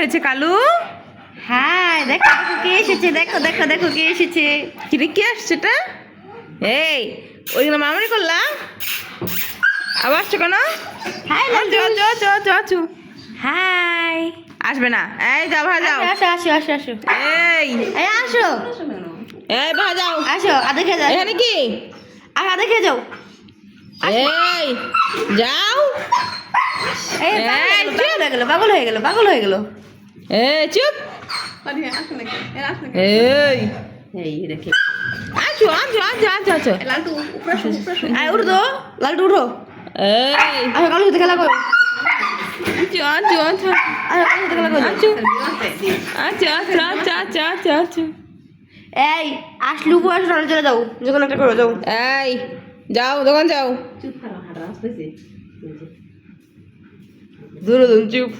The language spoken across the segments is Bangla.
হয়েছে কালু? হ্যাঁ দেখো দেখো কে এসেছে দেখো দেখো দেখো কে এসেছে। কিরে কে আসছে এটা? এই ওইগুলো মামারি করলাম। আবার আসছো কেন? হাই চ চ চ চ চ হাই। আসবে না। এই যাও ভাই যাও। আসো আসো আসো আসো। এই। এই আসো। এই ভাই যাও। আসো আদে খেয়ে যাও। এখানে কি? আর আদে খেয়ে যাও। এই যাও। এই এই, পাগল হয়ে গেল পাগল হয়ে গেল পাগল হয়ে গেল। এই চুপ। এই। আছো আছো আছো আছো আছো। উঠো তো। লালটু উঠো। এই। আসো কালু সাথে খেলা করো। আচ্ছা আচ্ছা আচ্ছা আচ্ছা আচ্ছা আচ্ছা এই আসলে চলে যাও। যখন একটা করে যাও। এই যাও দোকান যাও। চুপ দূর চুপ।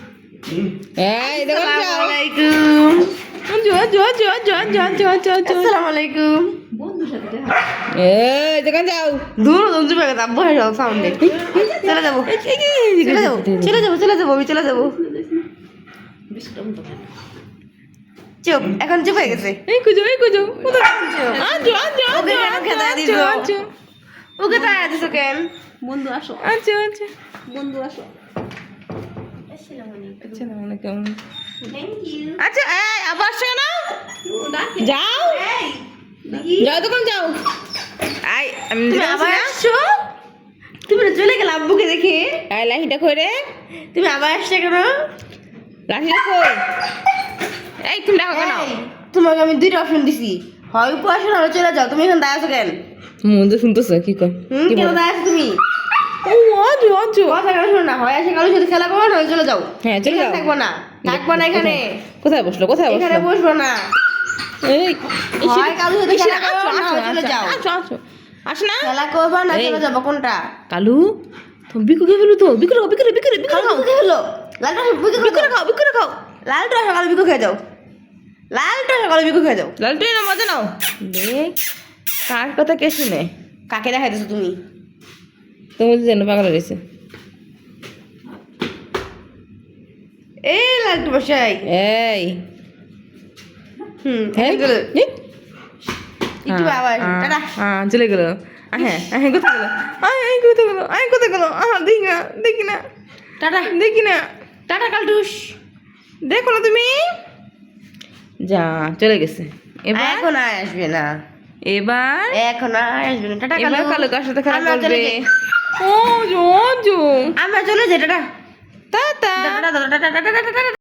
চুপ এখন চুপ হয়ে গেছে। ওকে তাই আছো কেন বন্ধু আসো। আচ্ছা আচ্ছা বন্ধু আসো। আচ্ছা এই আবার আসছো না যাও। যাও দোকান যাও। আই আমি আবার আসছো? তুমি চলে গেলে আব্বুকে দেখে। এই লাঠিটা কই রে? তুমি আবার আসছো কেন? লাঠিটা কই? এই তুমি ডাকো কেন? তোমাকে আমি দুইটা অপশন দিছি। হয় উপহাস না চলে যাও। তুমি এখন দাঁড়াছো কেন? মন তো শুনতেছ কি কর হুম কেন? দাঁড়াছো তুমি? আজু আজু কথা কেন শোনো না হয় আসে কারোর সাথে খেলা করো না চলে যাও। হ্যাঁ চলে যাও। থাকব না থাকব না এখানে। কোথায় বসল কোথায় এখানে বসবো না। এই হয় কারোর সাথে খেলা করো না চলে যাও। আসো আসো না। খেলা করব না চলে যাব কোনটা? কালু তো বিকু কে বলো তো বিকু খাও বিকু বিকু বিকু খাও বিকু হলো লালটা বিকু খাও খাও বিকু খাও লালটা সকালে বিকু খেয়ে যাও। লালটা সকালে বিকু খেয়ে যাও। লালটু না মজা নাও। দেখ কার কথা কে শুনে? কাকে দেখাইতেছো তুমি? তুমি যেন পাগল রয়েছে। এই লালটু বসাই এই। হুম হ্যাঁ হ্যাঁ, হ্যাঁ, হ্যাঁ চলে গেল। হ্যাঁ হ্যাঁ কোথায় গেল? আয় আয় কোথায় গেল? আয় কোথায় গেল? আহ দেখি না দেখি না। টাটা। দেখি না। টাটা কালটুস। দেখো না তুমি। যা চলে গেছে। এবার? এখন আর আসবে না। এবার? এখন আর আসবে না। টাটা কালু কালো কার সাথে খেলা করবে। ও জো জো আমরা চলে যেটা tata. Tata. Tata tata tata tata tata.